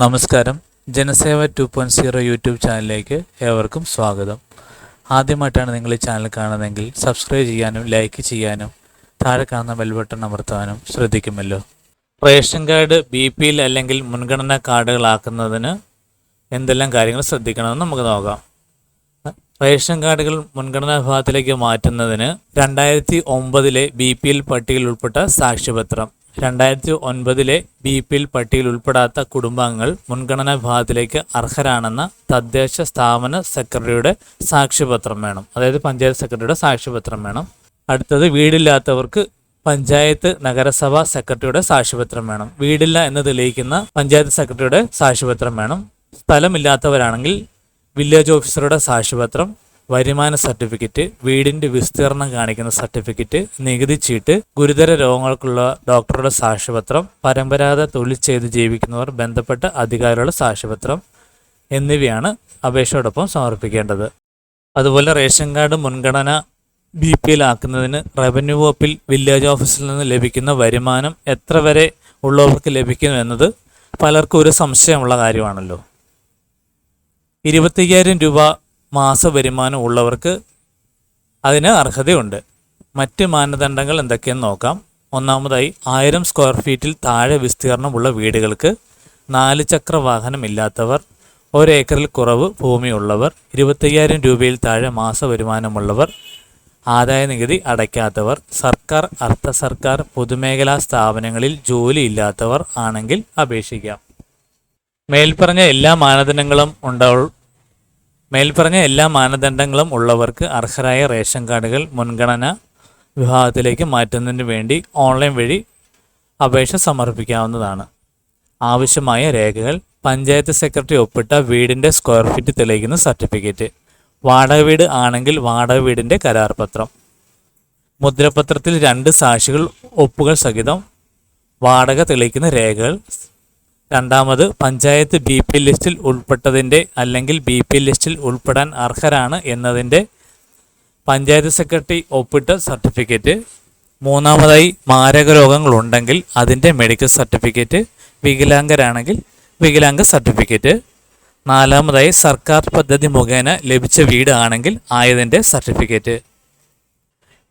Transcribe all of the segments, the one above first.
നമസ്കാരം. Janaseva two point zero YouTube ചാനലിലേക്ക് ഏവർക്കും സ്വാഗതം. ആദ്യമായിട്ടാണ് നിങ്ങൾ ഈ ചാനൽ കാണുന്നതെങ്കിൽ സബ്സ്ക്രൈബ് ചെയ്യാനും ലൈക്ക് ചെയ്യാനും താഴെ കാണുന്ന ബെൽ ബട്ടൺ അമർത്താനും ശ്രദ്ധിക്കുമല്ലോ. റേഷൻ കാർഡ് ബി പിയിൽ അല്ലെങ്കിൽ മുൻഗണനാ കാർഡുകളാക്കുന്നതിന് എന്തെല്ലാം കാര്യങ്ങൾ ശ്രദ്ധിക്കണമെന്ന് നമുക്ക് നോക്കാം. റേഷൻ കാർഡുകൾ മുൻഗണനാ വിഭാഗത്തിലേക്ക് മാറ്റുന്നതിന് രണ്ടായിരത്തി ഒമ്പതിലെ ബി പി എൽ പട്ടികയിൽ ഉൾപ്പെട്ട സാക്ഷ്യപത്രം. രണ്ടായിരത്തി ഒൻപതിലെ ബി പി എൽ പട്ടികയിൽ ഉൾപ്പെടാത്ത കുടുംബാംഗങ്ങൾ മുൻഗണനാ വിഭാഗത്തിലേക്ക് അർഹരാണെന്ന തദ്ദേശ സ്ഥാപന സെക്രട്ടറിയുടെ സാക്ഷ്യപത്രം വേണം. അതായത് പഞ്ചായത്ത് സെക്രട്ടറിയുടെ സാക്ഷ്യപത്രം വേണം. അടുത്തത് വീടില്ലാത്തവർക്ക് പഞ്ചായത്ത് നഗരസഭ സെക്രട്ടറിയുടെ സാക്ഷ്യപത്രം വേണം. വീടില്ല എന്ന് തെളിയിക്കുന്ന പഞ്ചായത്ത് സെക്രട്ടറിയുടെ സാക്ഷ്യപത്രം വേണം. സ്ഥലമില്ലാത്തവരാണെങ്കിൽ വില്ലേജ് ഓഫീസറുടെ സാക്ഷ്യപത്രം വരുമാന സർട്ടിഫിക്കറ്റ് വീടിന്റെ വിസ്തീർണം കാണിക്കുന്ന സർട്ടിഫിക്കറ്റ് നികുതി ചീട്ട് ഗുരുതര രോഗങ്ങൾക്കുള്ള ഡോക്ടറുടെ സാക്ഷ്യപത്രം പരമ്പരാഗത തൊഴിൽ ചെയ്ത് ജീവിക്കുന്നവർ ബന്ധപ്പെട്ട അധികാരികളുടെ സാക്ഷ്യപത്രം എന്നിവയാണ് അപേക്ഷയോടൊപ്പം സമർപ്പിക്കേണ്ടത്. അതുപോലെ റേഷൻ കാർഡ് മുൻഗണന ബി പി എൽ ആക്കുന്നതിന് റവന്യൂ വകുപ്പിൽ വില്ലേജ് ഓഫീസിൽ നിന്ന് ലഭിക്കുന്ന വരുമാനം എത്ര വരെ ഉള്ളവർക്ക് ലഭിക്കുന്നു എന്നത് പലർക്കും ഒരു സംശയമുള്ള കാര്യമാണല്ലോ. ഇരുപത്തയ്യായിരം രൂപ മാസ വരുമാനം ഉള്ളവർക്ക് അതിന് അർഹതയുണ്ട്. മറ്റ് മാനദണ്ഡങ്ങൾ എന്തൊക്കെയെന്ന് നോക്കാം. ഒന്നാമതായി ആയിരം സ്ക്വയർ ഫീറ്റിൽ താഴെ വിസ്തീർണമുള്ള വീടുകൾക്ക് നാല് ചക്ര വാഹനമില്ലാത്തവർ ഒരേക്കറിൽ കുറവ് ഭൂമിയുള്ളവർ ഇരുപത്തയ്യായിരം രൂപയിൽ താഴെ മാസ വരുമാനമുള്ളവർ ആദായ നികുതി അടയ്ക്കാത്തവർ സർക്കാർ അർദ്ധ സർക്കാർ പൊതുമേഖലാ സ്ഥാപനങ്ങളിൽ ജോലിയില്ലാത്തവർ ആണെങ്കിൽ അപേക്ഷിക്കാം. മേൽപ്പറഞ്ഞ എല്ലാ മാനദണ്ഡങ്ങളും ഉണ്ടാവും മേൽപ്പറഞ്ഞ എല്ലാ മാനദണ്ഡങ്ങളും ഉള്ളവർക്ക് അർഹരായ റേഷൻ കാർഡുകൾ മുൻഗണന വിഭാഗത്തിലേക്ക് മാറ്റുന്നതിന് വേണ്ടി ഓൺലൈൻ വഴി അപേക്ഷ സമർപ്പിക്കാവുന്നതാണ്. ആവശ്യമായ രേഖകൾ പഞ്ചായത്ത് സെക്രട്ടറി ഒപ്പിട്ട വീടിന്റെ സ്ക്വയർ ഫീറ്റ് തെളിയിക്കുന്ന സർട്ടിഫിക്കറ്റ് വാടക വീട് ആണെങ്കിൽ വാടക വീടിന്റെ കരാർ പത്രം മുദ്രപത്രത്തിൽ രണ്ട് സാക്ഷികൾ ഒപ്പുകൾ സഹിതം വാടക തെളിയിക്കുന്ന രേഖകൾ രണ്ടാമത് പഞ്ചായത്ത് ബി പി ലിസ്റ്റിൽ ഉൾപ്പെട്ടതിന്റെ അല്ലെങ്കിൽ ബി പി ലിസ്റ്റിൽ ഉൾപ്പെടാൻ അർഹരാണ് എന്നതിന്റെ പഞ്ചായത്ത് സെക്രട്ടറി ഒപ്പിട്ട സർട്ടിഫിക്കറ്റ്. മൂന്നാമതായി മാരക രോഗങ്ങളുണ്ടെങ്കിൽ അതിന്റെ മെഡിക്കൽ സർട്ടിഫിക്കറ്റ് വികലാംഗരാണെങ്കിൽ വികലാംഗ സർട്ടിഫിക്കറ്റ്. നാലാമതായി സർക്കാർ പദ്ധതി മുഖേന ലഭിച്ച വീട് ആണെങ്കിൽ ആയതിന്റെ സർട്ടിഫിക്കറ്റ്.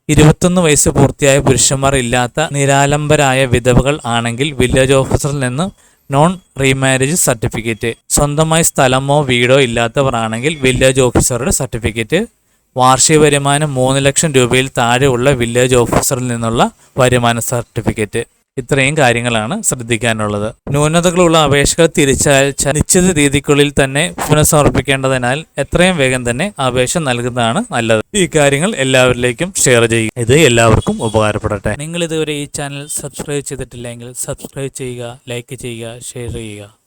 ഇരുപത്തൊന്ന് വയസ്സ് പൂർത്തിയായ പുരുഷന്മാർ ഇല്ലാത്ത നിരാലംബരായ വിധവകൾ ആണെങ്കിൽ വില്ലേജ് ഓഫീസറിൽ നിന്ന് നോൺ റീമാരേജ് സർട്ടിഫിക്കറ്റ് സ്വന്തമായി സ്ഥലമോ വീടോ ഇല്ലാത്തവരാണെങ്കിൽ വില്ലേജ് ഓഫീസറുടെ സർട്ടിഫിക്കറ്റ് വാർഷിക വരുമാനം മൂന്ന് ലക്ഷം രൂപയിൽ താഴെയുള്ള വില്ലേജ് ഓഫീസറിൽ നിന്നുള്ള വരുമാന സർട്ടിഫിക്കറ്റ് ഇത്രയും കാര്യങ്ങളാണ് ശ്രദ്ധിക്കാനുള്ളത്. ന്യൂനതകളുള്ള അപേക്ഷകൾ തിരിച്ചയച്ച നിശ്ചിത രീതിക്കുള്ളിൽ തന്നെ പുനഃസമർപ്പിക്കേണ്ടതിനാൽ എത്രയും വേഗം തന്നെ അപേക്ഷ നൽകുന്നതാണ് നല്ലത്. ഈ കാര്യങ്ങൾ എല്ലാവരിലേക്കും ഷെയർ ചെയ്യുക ഇത് എല്ലാവർക്കും ഉപകാരപ്പെടട്ടെ. നിങ്ങൾ ഇതുവരെ ഈ ചാനൽ സബ്സ്ക്രൈബ് ചെയ്തിട്ടില്ലെങ്കിൽ സബ്സ്ക്രൈബ് ചെയ്യുക ലൈക്ക് ചെയ്യുക ഷെയർ ചെയ്യുക.